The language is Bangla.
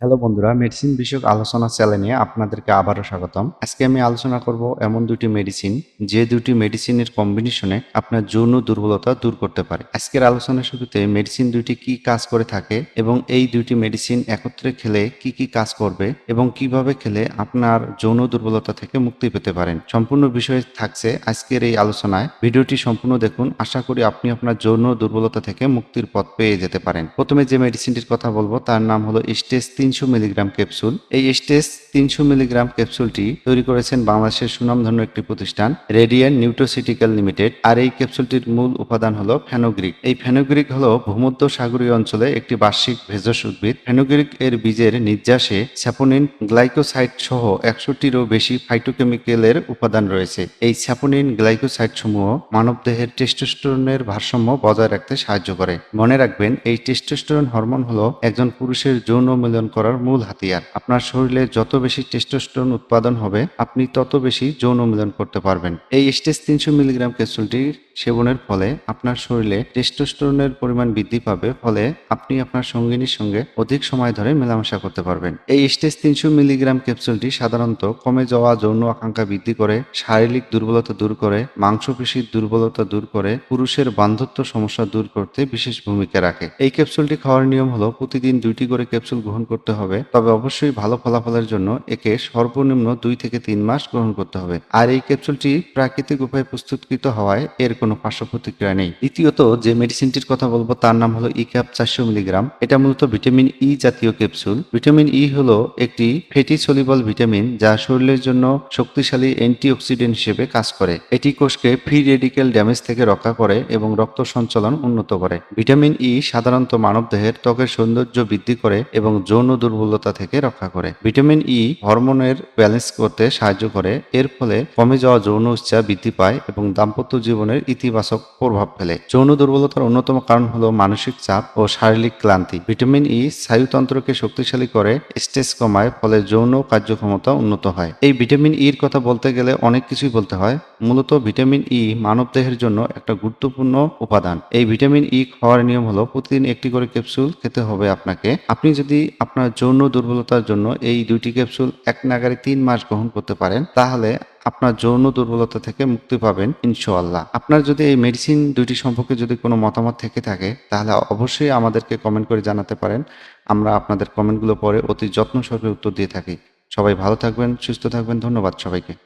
হ্যালো বন্ধুরা মেডিসিন বিষয়ক আলোচনা চ্যানেলে আপনাদেরকে আবারও স্বাগতম। আজকে আমি আলোচনা করব এমন দুটি মেডিসিন যে দুটি মেডিসিনের কম্বিনেশনে আপনার যৌন দুর্বলতা দূর করতে পারে। আজকের আলোচনার শুরুতে মেডিসিন দুটি কি কাজ করে থাকে এবং এই দুটি মেডিসিন একত্রে খেলে কি কি কাজ করবে এবং কীভাবে খেলে আপনার যৌন দুর্বলতা থেকে মুক্তি পেতে পারেন, সম্পূর্ণ বিষয় থাকছে আজকের এই আলোচনায়। ভিডিওটি সম্পূর্ণ দেখুন, আশা করি আপনি আপনার যৌন দুর্বলতা থেকে মুক্তির পথ পেয়ে যেতে পারেন। প্রথমে যে মেডিসিনটির কথা বলব, তার নাম হলো স্টেজ তিনশো মিলিগ্রাম ক্যাপসুল। এই স্টেজ তিনশো মিলিগ্রাম ক্যাপসুলটি তৈরি করেছেন বাংলাদেশের সুনামধন্য একটি প্রতিষ্ঠান, রেডিয়ান নিউট্রোসিটিক্যাল লিমিটেড। আর এই ক্যাপসুলটির মূল উপাদান হলো ফেনোগ্রিক। এই ফেনোগ্রিক হলো ভূমধ্য সাগরীয় অঞ্চলে একটি বার্ষিক ভেষজ উদ্ভিদ। ফেনোগ্রিক এর বীজের নির্যাসে স্যাপোনিন গ্লাইকোসাইড সহ একশোটিরও বেশি ফাইটোকেমিক্যালের উপাদান রয়েছে। এই স্যাপোনিন গ্লাইকোসাইড সমূহ মানবদেহের টেস্টোস্টেরনের ভারসাম্য বজায় রাখতে সাহায্য করে। মনে রাখবেন, এই টেস্টোস্টেরন হরমোন হলো একজন পুরুষের যৌন মিলন করার মূল হাতিয়ার। আপনার শরীরে যত বেশি টেস্টোস্টেরন উৎপাদন হবে, আপনি তত বেশি যৌন মিলন করতে পারবেন। এই স্টেজ তিনশো মিলিগ্রাম ক্যাপসুলটি সেবনের ফলে আপনার শরীরে টেস্টোস্টেরনের পরিমাণ বৃদ্ধি পাবে, ফলে আপনি আপনার সঙ্গিনীর সঙ্গে অধিক সময় ধরে মেলামেশা করতে পারবেন। এই স্টেজ তিনশো মিলিগ্রাম ক্যাপসুলটি সাধারণত কমে যাওয়া যৌন আকাঙ্ক্ষা বৃদ্ধি করে, শারীরিক দুর্বলতা দূর করে, মাংসপেশির দুর্বলতা দূর করে, পুরুষের বান্ধত্ব সমস্যা দূর করতে বিশেষ ভূমিকা রাখে। এই ক্যাপসুলটি খাওয়ার নিয়ম হলো প্রতিদিন দুইটি করে ক্যাপসুল গ্রহণ করতে হবে, তবে অবশ্যই ভালো ফলাফলের জন্য একে সর্বনিম্ন দুই থেকে তিন মাস গ্রহণ করতে হবে। আর এই ক্যাপসুলটি প্রাকৃতিক উপায়ে প্রস্তুতকৃত হওয়ায় এর কোনো পার্শ্ব প্রতিক্রিয়া নেই। দ্বিতীয়ত, যে মেডিসিনটির কথা বলব তার নাম হলো ইক্যাপ চারশো মিলিগ্রাম। এটা মূলত ভিটামিন ই জাতীয় ক্যাপসুল। ভিটামিন ই হলো একটি ফেটি সলিবল ভিটামিন যা শরীরের জন্য শক্তিশালী অ্যান্টিঅক্সিডেন্ট হিসেবে কাজ করে। এটি কোষকে ফ্রি রেডিক্যাল ড্যামেজ থেকে রক্ষা করে এবং রক্ত সঞ্চালন উন্নত করে। ভিটামিন ই সাধারণত মানবদেহের ত্বকের সৌন্দর্য বৃদ্ধি করে এবং যৌন দুর্বলতা থেকে রক্ষা করে। ভিটামিন ই হরমোনের ব্যালেন্স করতে সাহায্য করে। এর ফলে কমে যাওয়া যৌন ইচ্ছা বৃদ্ধি পায় এবং দাম্পত্য জীবনের ইতিবাচক প্রভাব ফেলে। যৌন দুর্বলতার অন্যতম কারণ হলো মানসিক চাপ ও শারীরিক ক্লান্তি। ভিটামিন ই স্নায়ুতন্ত্রকে শক্তিশালী করে স্ট্রেস কমায়, ফলে যৌন কার্যক্ষমতা উন্নত হয়। এই ভিটামিন ইর কথা বলতে গেলে অনেক কিছুই বলতে হয়। মূলত ভিটামিন ই মানব দেহের জন্য একটা গুরুত্বপূর্ণ উপাদান। এই ভিটামিন ই খাওয়ার নিয়ম হলো প্রতিদিন একটি করে ক্যাপসুল খেতে হবে আপনাকে। আপনি যদি আপনার যৌন দুর্বলতার জন্য এই দুইটি ক্যাপসুল এক নাগারে তিন মাস গ্রহণ করতে পারেন, তাহলে আপনার যৌন দুর্বলতা থেকে মুক্তি পাবেন, ইনশাআল্লাহ। আপনার যদি এই মেডিসিন দুইটি সম্পর্কে যদি কোনো মতামত থেকে থাকে, তাহলে অবশ্যই আমাদেরকে কমেন্ট করে জানাতে পারেন। আমরা আপনাদের কমেন্টগুলো পরে অতি যত্ন সহকারে উত্তর দিয়ে থাকি। সবাই ভালো থাকবেন, সুস্থ থাকবেন, ধন্যবাদ সবাইকে।